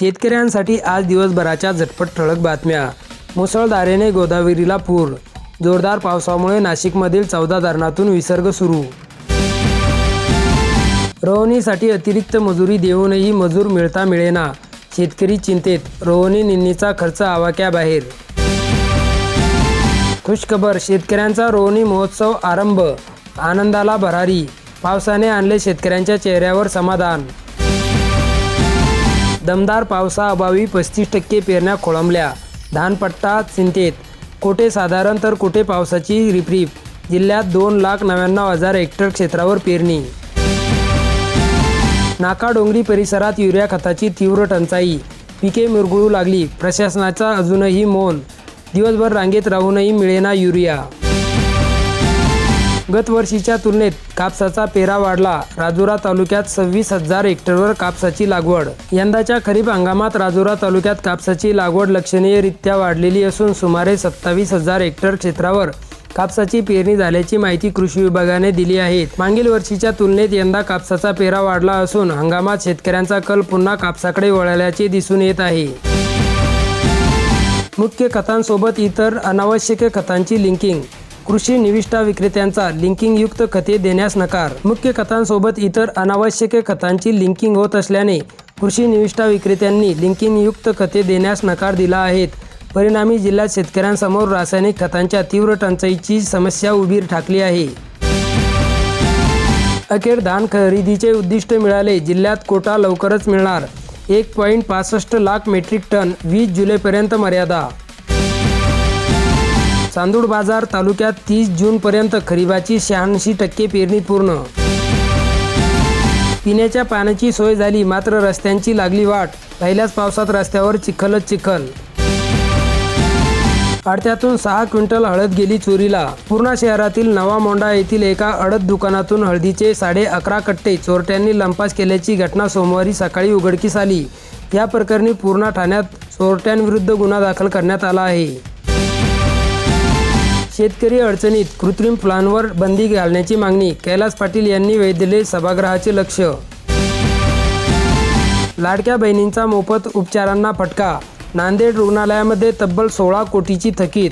शेतकऱ्यांसाठी आज दिवसभराच्या झटपट ठळक बातम्या. मुसळधारेने गोदावरीला पूर. जोरदार पावसामुळे नाशिकमधील चौदा धरणातून विसर्ग सुरू. रोहणीसाठी अतिरिक्त मजुरी देऊनही मजूर मिळता मिळेना. शेतकरी चिंतेत रोहणी निन्नीचा खर्च आवाक्याबाहेर खुशखबर शेतकऱ्यांचा रोहणी महोत्सव आरंभ. आनंदाला भरारी. पावसाने आणले शेतकऱ्यांच्या चेहऱ्यावर समाधान. दमदार पावसाअभावी पस्तीस टक्के पेरण्या खोळंबल्या. धानपट्टा चिंतेत. कुठे साधारण तर कुठे पावसाची रिपरिप? जिल्ह्यात दोन लाख नव्याण्णव हजार हेक्टर क्षेत्रावर पेरणी. नाकाडोंगरी परिसरात युरिया खताची तीव्र टंचाई. पिके मिरगुळू लागली. प्रशासनाचा अजूनही मौन. दिवसभर रांगेत राहूनही मिळेना युरिया. गत वर्षीच्या तुलनेत कापसाचा पेरा वाढला. राजुरा तालुक्यात सव्वीस हजार हेक्टरवर कापसाची लागवड. यंदाच्या खरीप हंगामात राजुरा तालुक्यात कापसाची लागवड लक्षणीयरित्या वाढलेली असून सुमारे सत्तावीस हजार हेक्टर क्षेत्रावर कापसाची पेरणी झाल्याची माहिती कृषी विभागाने दिली आहे. मागील वर्षीच्या तुलनेत यंदा कापसाचा पेरा वाढला असून हंगामात शेतकऱ्यांचा कल पुन्हा कापसाकडे वळल्याचे दिसून येत आहे. मुख्य खतांसोबत इतर अनावश्यक खतांची लिंकिंग कृषी निविष्ठा विक्रेत्यांचा लिंकिंगयुक्त खते देण्यास नकार. मुख्य खतांसोबत इतर अनावश्यक खतांची लिंकिंग होत असल्याने कृषी निविष्ठा विक्रेत्यांनी लिंकिंगयुक्त खते देण्यास नकार दिला आहेत परिणामी जिल्ह्यात शेतकऱ्यांसमोर रासायनिक खतांच्या तीव्र टंचाईची समस्या उभी ठाकली आहे. अखेर धान खरेदीचे उद्दिष्ट मिळाले. जिल्ह्यात कोटा लवकरच मिळणार. एक पॉईंट पासष्ट लाख मेट्रिक टन वीस जुलैपर्यंत मर्यादा चांदूर बाजार तालुक्यात तीस जूनपर्यंत खरीबाची शहाऐंशी टक्के पेरणी पूर्ण. पिण्याच्या पाण्याची सोय झाली मात्र रस्त्यांची लागली वाट. पहिल्याच पावसात रस्त्यावर चिखलच चिखल. आडत्यातून सहा क्विंटल हळद गेली चोरीला. पूर्णा शहरातील नवा मोंडा येथील एका अडद दुकानातून हळदीचे साडे अकरा कट्टे चोरट्यांनी लंपास केल्याची घटना सोमवारी सकाळी उघडकीस आली. या प्रकरणी पूर्णा ठाण्यात चोरट्यांविरुद्ध गुन्हा दाखल करण्यात आला आहे. शेतकरी अडचणीत कृत्रिम फुलांवर बंदी घालण्याची मागणी कैलास पाटील यांनी वेधले सभागृहाचे लक्ष. लाडक्या बहिणींचा मोफत उपचारांना फटका नांदेड रुग्णालयामध्ये तब्बल सोळा कोटीची थकीत.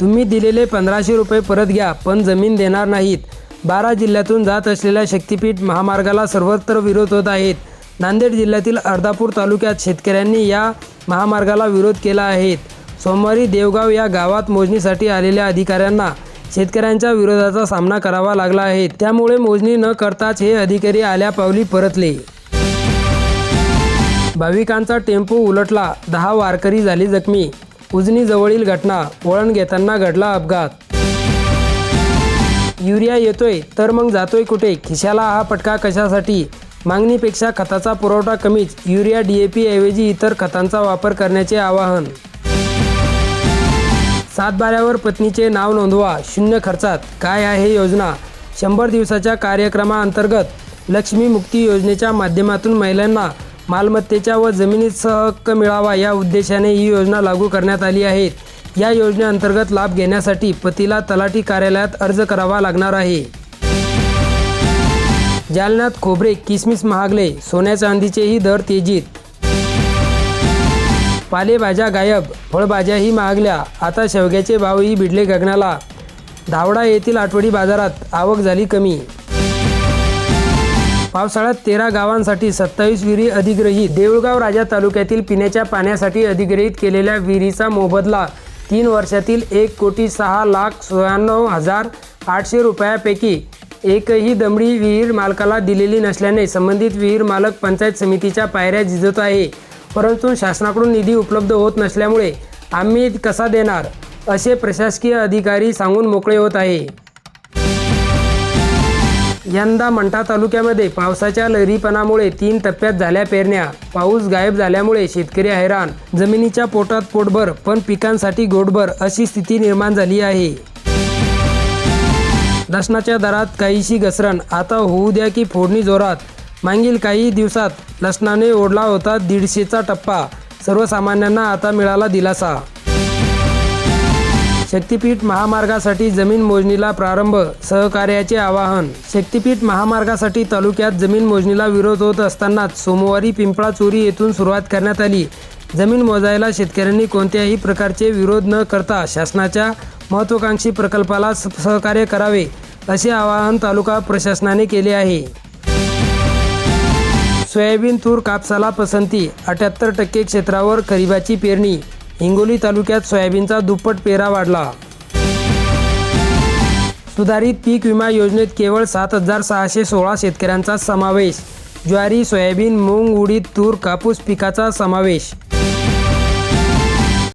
तुम्ही दिलेले पंधराशे रुपये परत घ्या पण जमीन देणार नाहीत. बारा जिल्ह्यातून जात असलेल्या शक्तीपीठ महामार्गाला सर्वत्र विरोध होत आहेत. नांदेड जिल्ह्यातील अर्धापूर तालुक्यात शेतकऱ्यांनी या महामार्गाला विरोध केला आहे. सोमवारी देवगाव या गावात मोजणीसाठी आलेल्या अधिकाऱ्यांना शेतकऱ्यांच्या विरोधाचा सामना करावा लागला आहे. त्यामुळे मोजणी न करताच हे अधिकारी आल्या पावली परतले. भाविकांचा टेम्पो उलटला. दहा वारकरी झाली जखमी. उजनीजवळील घटना. वळण घेताना घडला अपघात. युरिया येतोय तर मग जातोय कुठे? खिशाला हा पटका कशासाठी? मागणीपेक्षा खताचा पुरवठा कमीच. युरिया डीएपी ऐवजी इतर खतांचा वापर करण्याचे आवाहन सातबाऱ्यावर पत्नीचे नाव नोंदवा शून्य खर्चात. काय आहे योजना? शंभर दिवसाच्या कार्यक्रमाअंतर्गत लक्ष्मी मुक्ती योजनेच्या माध्यमातून महिलांना मालमत्तेच्या व जमिनीचा हक्क मिळावा या उद्देशाने ही योजना लागू करण्यात आली आहे. या योजनेअंतर्गत लाभ घेण्यासाठी पतीला तलाठी कार्यालयात अर्ज करावा लागणार आहे. जालन्यात खोबरे किसमिस महागले सोन्या चांदीचेही दर तेजीत. पालेभाज्या गायब फळभाज्याही महागल्या. आता शेवग्याचे भावही भिडले गगनाला. धावडा येथील आठवडी बाजारात आवक झाली कमी. पावसाळ्यात तेरा गावांसाठी सत्तावीस विहिरी अधिग्रहित. देऊळगाव राजा तालुक्यातील पिण्याच्या पाण्यासाठी अधिग्रहित केलेल्या विहिरीचा मोबदला तीन वर्षातील एक कोटी सहा लाख शहाण्णव हजार आठशे रुपयापैकी एकही दमडी विहीर मालकाला दिलेली नसल्याने संबंधित विहीर मालक पंचायत समितीच्या पायऱ्या झिजत आहे. परंतु शासनाकडून निधी उपलब्ध होत नसल्यामुळे आम्ही कसा देणार असे प्रशासकीय अधिकारी सांगून मोकळे होत आहे. यंदा मंठा तालुक्यामध्ये पावसाच्या लहरीपणामुळे तीन टप्प्यात झाल्या पेरण्या. पाऊस गायब झाल्यामुळे शेतकरी हैराण. जमिनीच्या पोटात पोटभर पण पिकांसाठी गोडभर अशी स्थिती निर्माण झाली आहे. लसणाच्या दरात काहीशी घसरण. आता होऊ द्या की फोडणी जोरात. मागील काही दिवसात लसणाने ओढला होता दीडशेचा टप्पा. सर्वसामान्यांना आता मिळाला दिलासा. शक्तीपीठ महामार्गासाठी जमीन मोजणीला प्रारंभ सहकार्याचे आवाहन. शक्तीपीठ महामार्गासाठी तालुक्यात जमीन मोजणीला विरोध होत असतानाच सोमवारी पिंपळा चोरी येथून सुरुवात करण्यात आली. जमीन मोजायला शेतकऱ्यांनी कोणत्याही प्रकारचे विरोध न करता शासनाच्या महत्त्वाकांक्षी प्रकल्पाला स- सहकार्य करावे असे आवाहन तालुका प्रशासनाने केले आहे. सोयाबीन तूर कापसाला पसंती. अठ्याहत्तर टक्के क्षेत्रावर खरीबाची पेरणी. हिंगोली तालुक्यात सोयाबीनचा दुप्पट पेरा वाढला. सुधारित पीक विमा योजनेत केवळ सात हजार सहाशे सोळा शेतकऱ्यांचा समावेश. ज्वारी सोयाबीन मूग उडीद तूर कापूस पिकाचा समावेश.